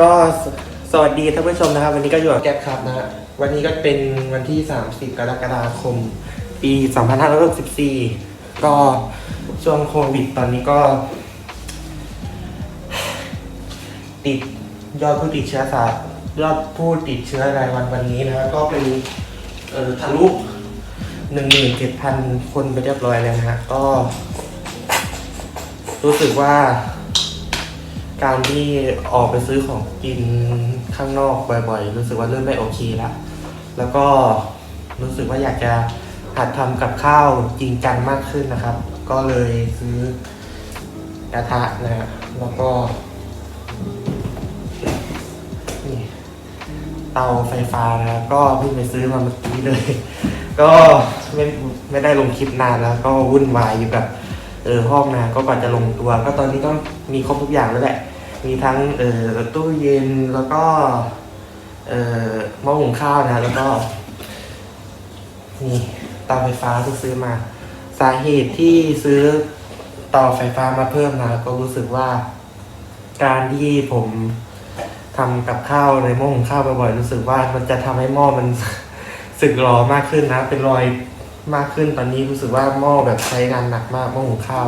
ก็สวัสดีท่านผู้ชมนะครับ วันนี้ก็อยู่กับแก๊ปครับนะฮะวันนี้ก็เป็นวันที่ 30 กรกฎาคม ปี 2564 ก็ช่วงโควิดตอนนี้ก็ ติดยอดผู้ติดเชื้อสะยอดผู้ติดเชื้อรายวันวันนี้นะฮะก็เป็นเอ่อทะลุ17,000 คนไปเรียบร้อยแล้วนะฮะก็ รู้สึกว่า การที่ออกไปซื้อของกินข้างนอกบ่อยๆ รู้สึกว่าเริ่มไม่โอเคแล้ว แล้วก็รู้สึกว่าอยากจะหัดทำกับข้าวจริงจังมากขึ้นนะครับ ก็เลยซื้อกระทะนะฮะแล้วก็นี่เตาไฟฟ้านะก็เพิ่งไปซื้อมาเมื่อกี้เลย ก็ไม่ไม่ได้ลงคลิปนานแล้ว ก็วุ่นวายอยู่กับ เออห้องนะก็ก่อนจะลงตัว ก็ตอนนี้ก็มีครบทุกอย่างแล้วแหละ มีทั้งเออตู้เย็นแล้วก็เออหม้อหุงข้าวนะ แล้วก็นี่เตาไฟฟ้าที่ซื้อมา สาเหตุที่ซื้อเตาไฟฟ้ามาเพิ่มนะ ก็รู้สึกว่า การที่ผมทำกับข้าวในหม้อหุงข้าวบ่อยๆรู้สึกว่ามันจะทำให้หม้อมันสึกรอมากขึ้นนะ เป็นรอย มากขึ้นตอนนี้รู้สึกว่าหม้อแบบใช้งานหนักมากหม้อหุงข้าว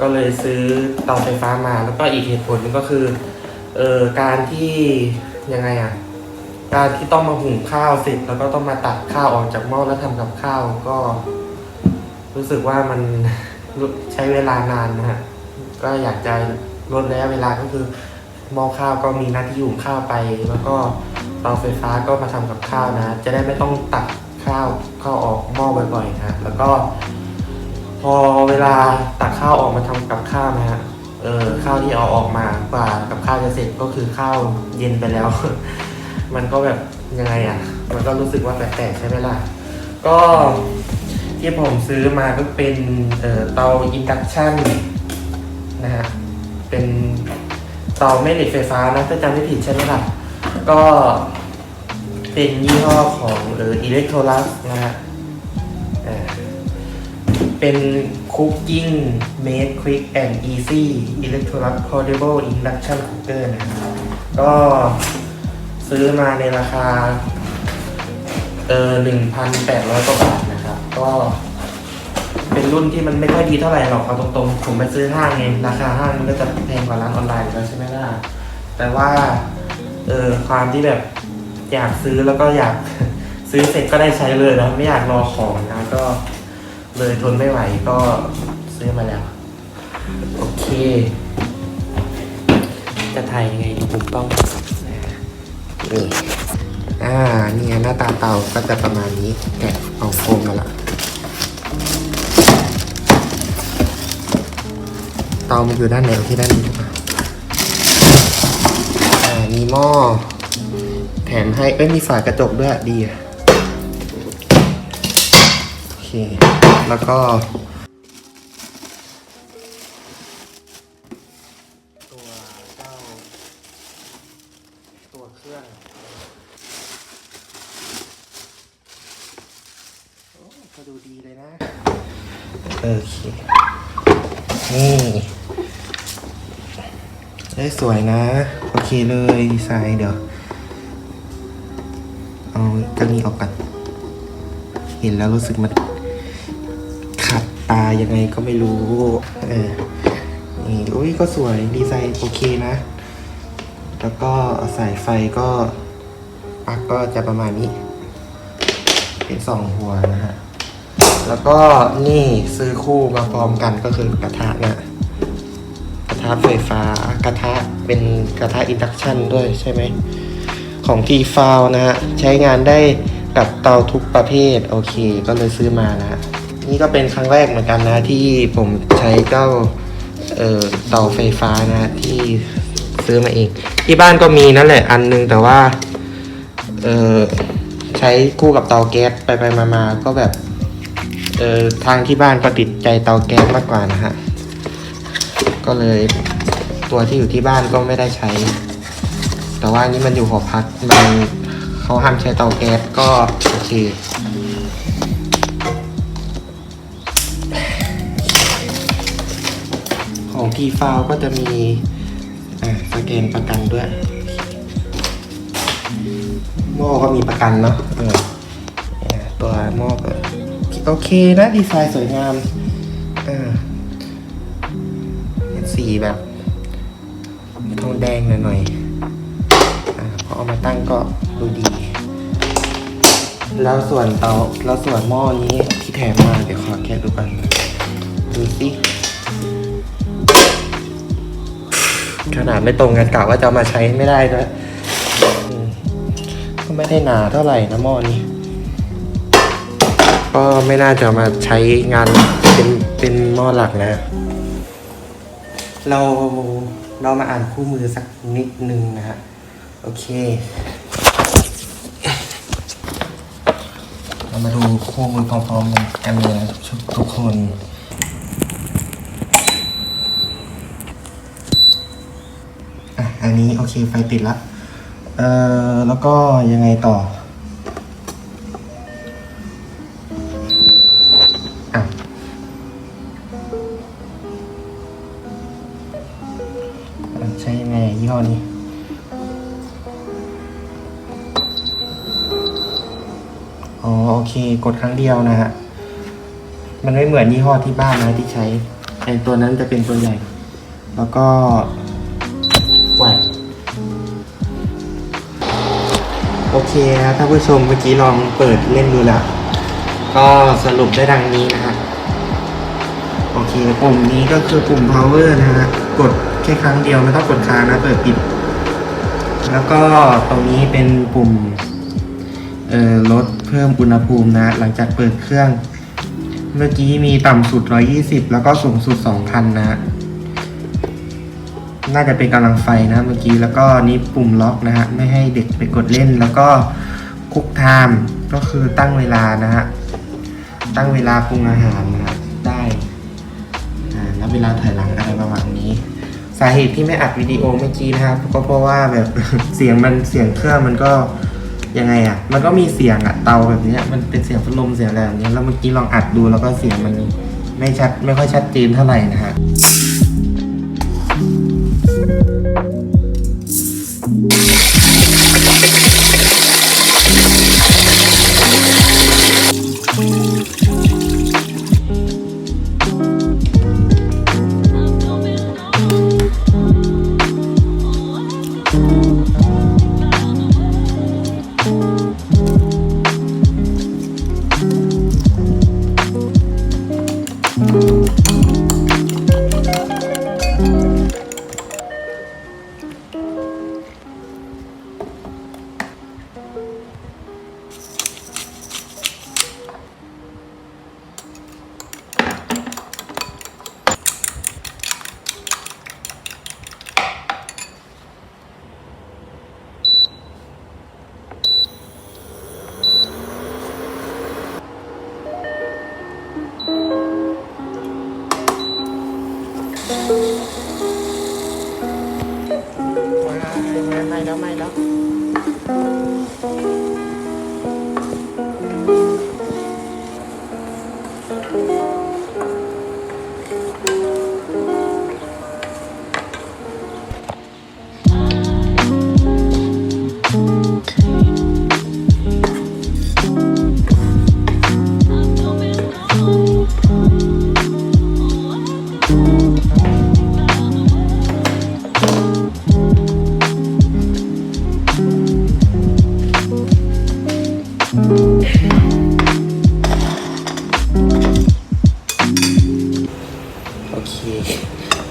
ก็เลยซื้อเตาไฟฟ้ามาแล้วก็อีกเหตุผลหนึงก็คือเอ่อการที่ยังไงอะการที่ต้องมาหุงข้าวเสร็จแล้วก็ต้องมาตักข้าวออกจากหม้อแล้วทำกับข้าวก็ รู้สึกว่ามันใช้เวลานานนะฮะก็อยากจะลดระยะเวลาก็คือหม้อข้าวก็มีหน้าที่หุงข้าวไป แล้วก็เตาไฟฟ้าก็มาทำกับข้าวนะ จะได้ไม่ต้องตัก ข้าวเข้าออกหม้อบ่อยๆนะแล้วก็พอเวลาตักข้าวออกมาทำกับข้าวนะฮะเออข้าวที่เอาออกมากว่ากับข้าวจะเสร็จก็คือข้าวเย็นไปแล้ว มันก็แบบยังไงอะ มันก็รู้สึกว่าแปลกๆใช่ไหมล่ะก็ที่ผมซื้อมาก็เป็นเอ่อเตาอินดักชันนะฮะเป็นเตาแม่เหล็กไฟฟ้านะถ้าจำไม่ผิดใช่ไหมล่ะก็ เป็นยี่ห้อของเอออิเล็กโทรลัสนะฮะเอ่อเป็น Cooking Made Quick and Easy Electrolux Portable Induction Cooker นะครับก็ซื้อมาในราคาเออหนึ่งพันแปดร้อยกว่าบาทนะครับ ก็เป็นรุ่นที่มันไม่ค่อยดีเท่าไหร่หรอกเอาตรงๆ ผมไปซื้อห้างเองราคาห้างมันก็จะแพงกว่าร้านออนไลน์แล้วใช่ไหมล่ะแต่ว่าเออความที่แบบ อยากซื้อแล้วก็อยากซื้อเสร็จก็ได้ใช้เลยนะไม่อยากรอของนะก็เลยทนไม่ไหวก็ซื้อมาแล้ว โอเค จะถ่ายยังไงถูกต้องนี่อ่านี่ไงหน้าตาเตาก็จะประมาณนี้แกะเอาโฟมมาละเตามันอยู่ด้านไหนที่ด้านนี้อ่ามีหม้อ แถมให้ เอ้ย มีฝากระจกด้วยดีอะโอเค แล้วก็ตัวเจ้าตัวเครื่องโอ้ก็ดูดีเลยนะ โอเค นี่เอ้ยสวยนะ โอเคเลยดีไซน์เดี๋ยว เอากระนี้ออกกัน เห็นแล้วรู้สึกมันขัดตายังไงก็ไม่รู้ เออนี่อุ้ยก็สวยดีไซน์โอเคนะ แล้วก็สายไฟก็ปลั๊กก็จะประมาณนี้ เป็นสองหัวนะฮะ แล้วก็นี่ซื้อคู่มาพร้อมกันก็คือกระทะนะกระทะไฟฟ้ากระทะเป็นกระทะอินดักชันด้วยใช่ไหม ของทีฟาวนะฮะใช้งานได้กับเตาทุกประเภทโอเค ก็เลยซื้อมานะฮะนี่ก็เป็นครั้งแรกเหมือนกันนะที่ผมใช้เจ้าเอ่อเตาไฟฟ้านะฮะที่ซื้อมาเอง ที่บ้านก็มีนั่นแหละอันนึงแต่ว่าเอ่อใช้คู่กับเตาแก๊สไปไปมามาก็แบบเอ่อทางที่บ้านก็ติดใจเตาแก๊สมากกว่านะฮะก็เลยตัวที่อยู่ที่บ้านก็ไม่ได้ใช้ แต่ว่านี่มันอยู่หอพักมันเขาห้ามใช้เตาแก๊สก็โอเคของทีฟาวก็จะมีอ่าสแกนประกันด้วยหม้อก็มีประกันเนาะตัวหม้อก็โอเคนะดีไซน์สวยงามเออเป็นสีแบบทองแดงหน่อยๆ เอามาตั้งก็ดูดี แล้วส่วนเตาแล้วส่วนหม้อนี้ที่แถมมาเดี๋ยวขอแกะดูกันดูสิขนาดไม่ตรงกันกะว่าจะมาใช้ไม่ได้ด้วยก็ไม่ได้หนาเท่าไหร่นะหม้อนี้ ก็ไม่น่าจะมาใช้งานเป็นเป็นหม้อหลักนะ เราเรามาอ่านคู่มือสักนิดนึงนะฮะ โอเค เรามาดูคู่มือพร้อมๆกันเลยนะทุกคนอะอันนี้โอเคไฟติดละเอ่อแล้วก็ยังไงต่ออะใช้ยังไงยี่ห้อนี้ กดครั้งเดียวนะฮะ มันไม่เหมือนยี่ห้อที่บ้านนะที่ใช้ไอตัวนั้นจะเป็นตัวใหญ่ แล้วก็แหวนโอเคนะท่านผู้ชมเมื่อกี้ลองเปิดเล่นดูแล้ว ก็สรุปได้ดังนี้นะฮะโอเคปุ่มนี้ก็คือปุ่ม power นะฮะ กดแค่ครั้งเดียวไม่ต้องกดค้างนะ เปิดปิด แล้วก็ตรงนี้เป็นปุ่ม ลดเพิ่มอุณหภูมินะ หลังจากเปิดเครื่อง เมื่อกี้มีต่ำสุด 120 แล้วก็สูงสุด 2,000 นะ น่าจะเป็นกำลังไฟนะเมื่อกี้แล้วก็นี้ปุ่มล็อกนะฮะไม่ให้เด็กไปกดเล่นแล้วก็คุกไทม์ก็คือตั้งเวลานะฮะตั้งเวลาปรุงอาหารนะฮะได้อ่าแล้วเวลาถอยหลังอะไรประมาณนี้ สาเหตุที่ไม่อัดวิดีโอเมื่อกี้นะครับก็เพราะว่าแบบเสียงมันเสียงเครื่องมันก็ ยังไงอะ มันก็มีเสียงอะเตาแบบนี้มันเป็นเสียงพัดลมเสียงอะไรแบบเนี้ยแล้วเมื่อกี้ลองอัดดูแล้วก็เสียงมันไม่ชัดไม่ค่อยชัดเจนเท่าไหร่นะฮะ ไม่ไม่แล้วไม่แล้ว โอเค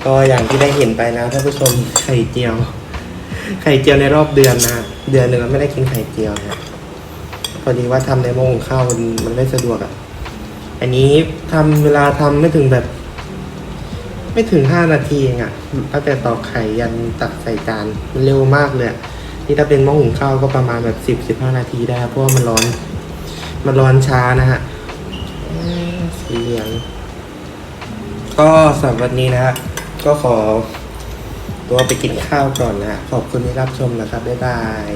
ก็อย่างที่ได้เห็นไปนะท่านผู้ชมไข่เจียว ไข่เจียวในรอบเดือนนะเดือนหนึ่งเราไม่ได้กินไข่เจียวนะพอดีว่าทำในหม้อหุงข้าวมันไม่สะดวกอะ่ะ อันนี้ทำเวลาทำไม่ถึงแบบ ไม่ถึงห้านาทีเองอะ่ะตั้งแต่ตอกไข่ยันตักใส่จานมันเร็วมากเลยนี่ถ้าเป็นหม้อหุงข้าวก็ประมาณแบบสิบสิบห้านาทีได้ เพราะว่ามันร้อน มันร้อนช้านะฮะเสีเหลืองก็สำหรับวันนี้นะฮะก็ขอตัวไปกินข้าวก่อนนะ ขอบคุณที่รับชมนะครับ บ๊ายบาย